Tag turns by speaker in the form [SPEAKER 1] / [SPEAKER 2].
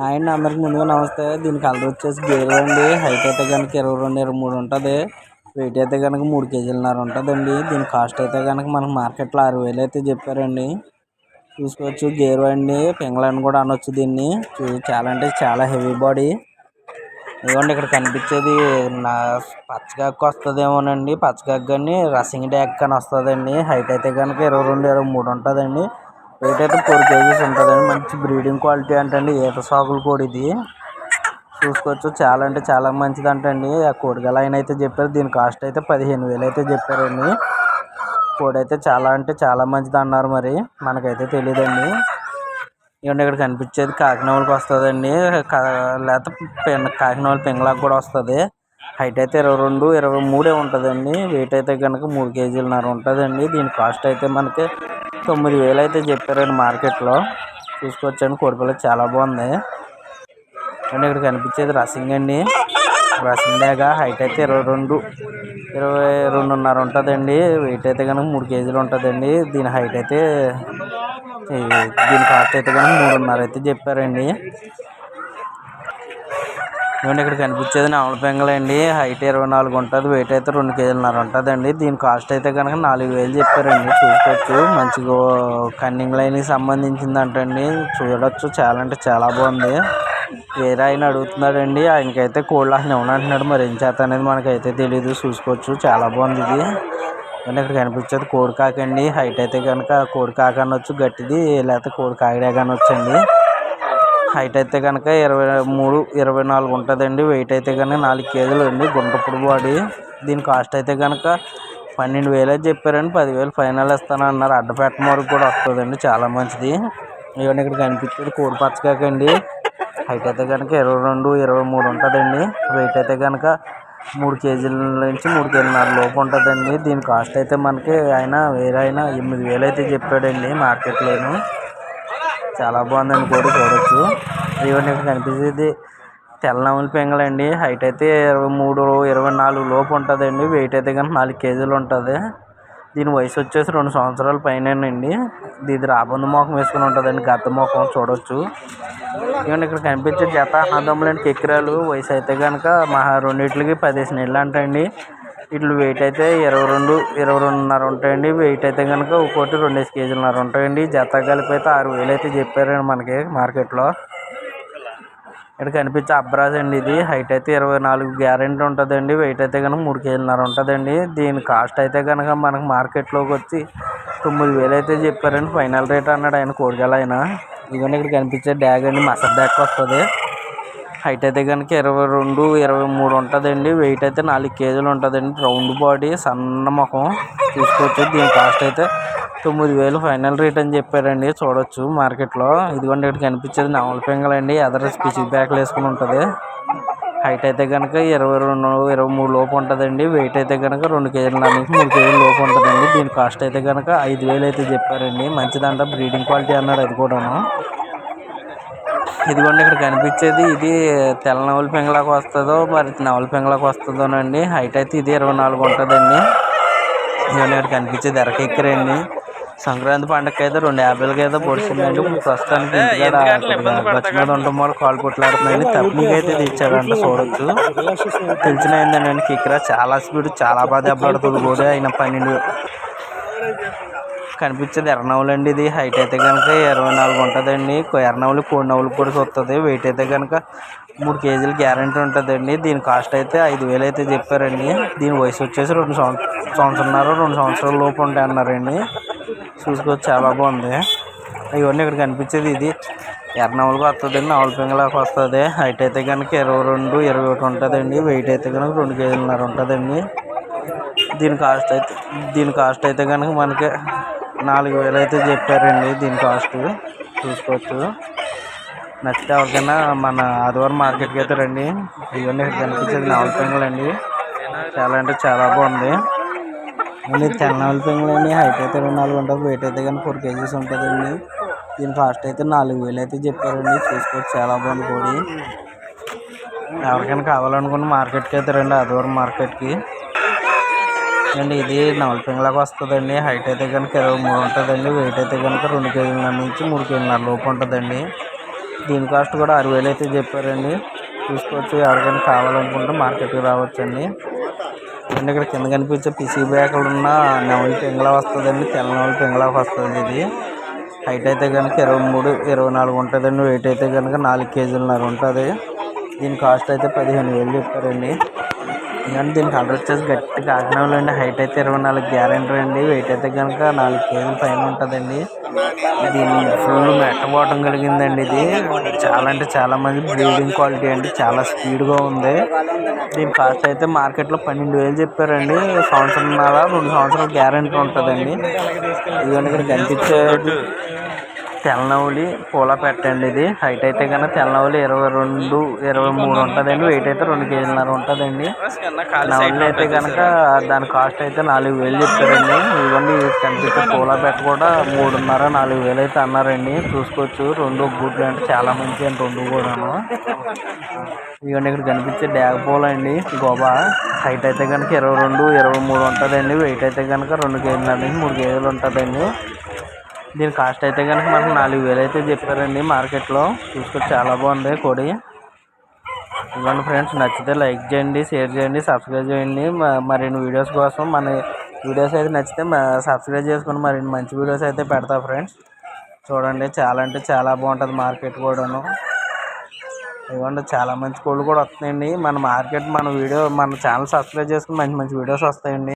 [SPEAKER 1] And అందరికి ముందుగా నమస్తే. దీని కలర్ వచ్చేసి గేరు అండి. హైట్ అయితే కనుక ఇరవై రెండు ఇరవై మూడు ఉంటుంది. వెయిట్ అయితే కనుక మూడు కేజీలన్నర ఉంటుందండి. దీని కాస్ట్ అయితే కనుక మనకు మార్కెట్లో ఆరు వేలు అయితే చెప్పారండి. చూసుకోవచ్చు గేరు అండి. పింగళని కూడా అనొచ్చు దీన్ని. చూ- చాలా అంటే చాలా హెవీ బాడీ ఇదిగోండి ఇక్కడ కనిపించేది నా పచ్చగక్క వస్తుందేమోనండి. పచ్చగక్క కానీ రసింగ్ డ్యాక్ కానీ వస్తుందండి. హైట్ అయితే కనుక ఇరవై రెండు ఇరవై మూడు ఉంటుందండి. వెయిట్ అయితే ఫోర్ కేజీస్ ఉంటుందండి మంచి బ్రీడింగ్ క్వాలిటీ అంటండి. ఈత సాగులు కూడా ఇది. చూసుకోవచ్చు చాలా అంటే చాలా మంచిది అంటండి ఆ కోడిగల ఆయన అయితే చెప్పారు. దీని కాస్ట్ అయితే పదిహేను వేలు అయితే చెప్పారండి. కోడి అయితే చాలా అంటే చాలా మంచిది అన్నారు మరి. మనకైతే తెలియదండి ఇవ్వండి ఇక్కడ కనిపించేది కాకినాడకి వస్తుందండి. లేకపోతే పెన్ కాకినాడ పింగళాకు కూడా వస్తుంది. హైట్ అయితే ఇరవై రెండు ఇరవై మూడే ఉంటుందండి. వెయిట్ అయితే కనుక మూడు కేజీలన్నర ఉంటుందండి. దీని కాస్ట్ అయితే మనకి తొమ్మిది వేలు అయితే చెప్పారండి మార్కెట్లో. చూసుకోవచ్చండి కోడిపిల్ల చాలా బాగుంది. అండి ఇక్కడ కనిపించేది రసింగ్ అండి. రసింగ్ హైట్ అయితే ఇరవై రెండు ఇరవై రెండున్నర ఉంటుందండి. వెయిట్ అయితే కనుక మూడు కేజీలు ఉంటుందండి. దీని హైట్ అయితే దీని కాస్ట్ అయితే కనుక మూడున్నర అయితే చెప్పారండి. ఇవ్వండి ఇక్కడ కనిపించేది నవల అండి. హైట్ ఇరవై నాలుగు ఉంటుంది వెయిట్ అయితే రెండు కేజీలన్నర ఉంటుందండి. దీని కాస్ట్ అయితే కనుక నాలుగు వేలు చెప్పారండి. చూసుకోవచ్చు. మంచిగా కన్నింగ్ లైన్కి సంబంధించింది అంటండి చూడొచ్చు. చాలా అంటే చాలా బాగుంది. వేరే ఆయన అడుగుతున్నాడండి. ఆయనకైతే కోళ్ళు అసలు ఇవ్వనంటున్నాడు మరి ఏం చేత అనేది మనకైతే తెలియదు చూసుకోవచ్చు. చాలా బాగుంది ఇది. అంటే ఇక్కడ కనిపించేది కోడి కాకండి అండి హైట్ అయితే కనుక కోడి కాక అనొచ్చు గట్టిది లేకపోతే కోడి కాకిడే కానొచ్చండి హైట్ అయితే కనుక ఇరవై మూడు ఇరవై నాలుగు ఉంటుందండి. వెయిట్ అయితే కనుక నాలుగు కేజీలు అండి. గుంటప్పుడు బాడీ. దీని కాస్ట్ అయితే కనుక పన్నెండు వేలు అయితే చెప్పారండి. పదివేలు ఫైనల్ ఇస్తాను అన్నారు అడ్డపెట్ట వరకు కూడా వస్తుందండి. చాలా మంచిది. ఇవన్నీ ఇక్కడ కనిపించేది కోడి పచ్చకాకండి. హైట్ అయితే కనుక ఇరవై రెండు ఇరవై మూడు ఉంటుందండి. వెయిట్ అయితే కనుక మూడు కేజీల నుంచి మూడు కేజీలన్నర లోపు ఉంటుందండి. దీని కాస్ట్ అయితే మనకి ఆయన వేరే ఆయన ఎనిమిది వేలు అయితే చెప్పాడండి మార్కెట్లోను. చాలా బాగుందండి కోడి చూడొచ్చు. ఇవన్నీ ఇక్కడ కనిపించేది తెల్లనములు పెంగలండి హైట్ అయితే ఇరవై మూడు ఇరవై నాలుగు లోపు ఉంటుందండి. వెయిట్ అయితే కనుక నాలుగు కేజీలు ఉంటుంది. దీని వయసు వచ్చేసి రెండు సంవత్సరాల పైనేనండి. ఇది రాబందు మొఖం వేసుకుని ఉంటుందండి. గద్ద మొఖం చూడొచ్చు. ఇవన్నీ ఇక్కడ కనిపించే జత అన్నదమ్ములండి. కెక్కిరాలు వయసు అయితే కనుక మహా రెండింటికి పదిహేను నెలలు అంటండి. వీటి వెయిట్ అయితే ఇరవై రెండు ఇరవై రెండున్నర ఉంటాయండి. వెయిట్ అయితే కనుక ఒక్కోటి రెండేసి కేజీలన్నర ఉంటాయండి. జత కలిపి అయితే ఆరు వేలు అయితే చెప్పారండి మనకి మార్కెట్లో. ఇక్కడ కనిపించే అబ్రాజ్ అండి ఇది. హైట్ అయితే ఇరవై నాలుగు గ్యారెంటీ ఉంటుందండి. వెయిట్ అయితే కనుక మూడు కేజీలన్నర ఉంటుందండి. దీని కాస్ట్ అయితే కనుక మనకు మార్కెట్లోకి వచ్చి తొమ్మిది వేలు అయితే చెప్పారండి. ఫైనల్ రేట్ అన్నాడు ఆయన కోడిగల ఆయన. ఇవన్నీ ఇక్కడ కనిపించే డ్యాగ్ అండి. మసర్ డ్యాగ్ వస్తుంది. హైట్ అయితే కనుక ఇరవై రెండు ఇరవై మూడు ఉంటుందండి. వెయిట్ అయితే నాలుగు కేజీలు ఉంటుందండి. రౌండ్ బాడీ సన్న ముఖం తీసుకోవచ్చు. దీని కాస్ట్ అయితే తొమ్మిది వేలు ఫైనల్ రేట్ అని చెప్పారండి. చూడొచ్చు మార్కెట్లో. ఇదిగోండి ఇక్కడ కనిపించేది నవల పింగలండి ఎదర స్పిచిక్ బ్యాగ్లు వేసుకుని ఉంటుంది. హైట్ అయితే కనుక ఇరవై రెండు ఇరవై మూడు లోపు ఉంటుందండి. వెయిట్ అయితే కనుక రెండు కేజీల నుంచి మూడు కేజీల లోపు ఉంటుందండి. దీని కాస్ట్ అయితే కనుక ఐదు వేలు అయితే చెప్పారండి. మంచిదంట బ్రీడింగ్ క్వాలిటీ అన్నారు అది కూడాను. ఇదిగోండి ఇక్కడ కనిపించేది ఇది తెల్ల నవల పింగళాకు వస్తుందో మరి నవల పింగళాకు వస్తుందోనండి. హైట్ అయితే ఇది ఇరవై నాలుగు ఉంటుందండి. ఇవన్నీ ఇక్కడ కనిపించేది ఎరకెక్కరండి సంక్రాంతి పండగకి అయితే రెండు యాభైలకి అయితే పొడిచిందండి. ప్రస్తుతానికి ఇంటికాడ మీద ఉండటం వల్ల కాలు పుట్లాడుతున్నాయండి తప్పనికి అయితే తెచ్చాడంట చూడొచ్చు. తెలిసిన ఏంటంటే కిక్రా చాలా స్పీడ్ చాలా బాగా దెబ్బలాడుతుంది కూడా. అయిన పన్నెండు కనిపించేది ఎర్రనవులు అండి ఇది. హైట్ అయితే కనుక ఇరవై నాలుగు ఉంటుందండి. ఎర్రనవులు కోడి కూడా చూస్తుంది వెయిట్ అయితే కనుక మూడు కేజీలు గ్యారంటీ ఉంటుందండి. దీని కాస్ట్ అయితే ఐదు వేలు అయితే చెప్పారండి. దీని వయసు వచ్చేసి రెండు సంవత్సరాలు రెండు సంవత్సరాల లోపు ఉంటాయి అన్నారండి చూసుకోవచ్చు చాలా బాగుంది. ఇవన్నీ ఇక్కడ కనిపించేది ఇది. ఎర్రనవులకు వస్తుందండి నవల పింగళాకు వస్తుంది హైట్ అయితే కనుక ఇరవై రెండు ఇరవై ఒకటి ఉంటుందండి. వెయిట్ అయితే కనుక రెండు కేజీలన్నర ఉంటుందండి. దీని కాస్ట్ అయితే దీని కాస్ట్ అయితే కనుక మనకి నాలుగు వేలు అయితే చెప్పారండి దీని కాస్ట్ చూసుకోవచ్చు. నచ్చితే ఎవరికైనా మన ఆదివారం మార్కెట్కి అయితే రండి. ఇవన్నీ కనిపించేది నవల పెంగులు అండి. చాలా అంటే చాలా బాగుంది. ఇది తెల్ల నవల అండి. హైట్ అయితే రెండు నాలుగు ఉంటుంది. వెయిట్ అయితే కానీ ఫోర్ కేజీస్ ఉంటుందండి. దీని కాస్ట్ అయితే నాలుగు వేలు అయితే చెప్పారండి. చూసుకోవచ్చు. చాలా బాగుంది కోడి ఎవరికైనా కావాలనుకున్న మార్కెట్కి అయితే రండి. ఆదివారం మార్కెట్కి అండి ఇది నవలపింగలాగా వస్తుందండి. హైట్ అయితే కనుక ఇరవై మూడు ఉంటుందండి. వెయిట్ అయితే కనుక రెండు కేజీలన్నర నుంచి మూడు కేజీలన్నర లోపు ఉంటుందండి. దీని కాస్ట్ కూడా ఆరు వేలు అయితే చెప్పారండి. చూసుకోవచ్చు ఎవరికైనా కావాలనుకుంటే మార్కెట్కి రావచ్చండి. అండ్ ఇక్కడ కింద కనిపించే పిసి బ్యాగులు ఉన్న నవల పింగళ వస్తుందండి. తెల్ల నవల పింగళ వస్తుంది ఇది. హైట్ అయితే కనుక ఇరవై మూడు ఇరవై నాలుగు ఉంటుందండి. వెయిట్ అయితే కనుక నాలుగు కేజీలన్నర ఉంటుంది. దీని కాస్ట్ అయితే పదిహేను వేలు చెప్పారండి. ఎందుకంటే దీని కలర్ వచ్చేసి గట్టి కాకినాడలో అండి. హైట్ అయితే ఇరవై నాలుగు గ్యారెంటీ అండి. వెయిట్ అయితే కనుక నాలుగు కేజీల పైన ఉంటుందండి. దీని ఫుల్ మెట్టబోటం కలిగిందండి ఇది. చాలా అంటే చాలా మంది బ్రీడింగ్ క్వాలిటీ అండి. చాలా స్పీడ్గా ఉంది. దీని కాస్ట్ అయితే మార్కెట్లో పన్నెండు వేలు చెప్పారండి. సంవత్సరంన్నర రెండు సంవత్సరాల గ్యారెంటీ ఉంటుందండి. ఇది ఇక్కడ కనిపించేది తెల్లనవులి పూల పెట్టండి ఇది. హైట్ అయితే కనుక తెల్లనవలి ఇరవై రెండు ఇరవై మూడు ఉంటుందండి. వెయిట్ అయితే రెండు కేజీలన్నర ఉంటుందండి. నవలి అయితే కనుక దాని కాస్ట్ అయితే నాలుగు వేలు చెప్తారండి ఇవన్నీ కనిపించే పూల పెట్ట కూడా మూడున్నర నాలుగు వేలు అయితే అన్నారండి. చూసుకోవచ్చు రెండు గుడ్లు అంటే చాలా మంచి అండి రెండు కూడాను. ఇవన్నీ ఇక్కడ కనిపించే డ్యాగ్ పూల అండి గోబా. హైట్ అయితే కనుక ఇరవై రెండు ఇరవై మూడు ఉంటుందండి. వెయిట్ అయితే కనుక రెండు కేజీల నుంచి మూడు కేజీలు ఉంటుందండి. దీని కాస్ట్ అయితే కనుక మనకు నాలుగు వేలు అయితే చెప్పారండి మార్కెట్లో. చూసుకోవచ్చు చాలా బాగుంది కోడి. ఇవ్వండి ఫ్రెండ్స్ నచ్చితే లైక్ చేయండి షేర్ చేయండి సబ్స్క్రైబ్ చేయండి. మరిన్ని వీడియోస్ కోసం మన వీడియోస్ అయితే నచ్చితే సబ్స్క్రైబ్ చేసుకుని మరిన్ని మంచి వీడియోస్ అయితే పెడతా ఫ్రెండ్స్. చూడండి చాలా అంటే చాలా బాగుంటుంది మార్కెట్ కూడాను. ఇవ్వండి చాలా మంచి కోళ్ళు కూడా వస్తున్నాయండి. మన మార్కెట్ మన వీడియో మన ఛానల్ సబ్స్క్రైబ్ చేసుకుని మంచి మంచి వీడియోస్ వస్తాయండి.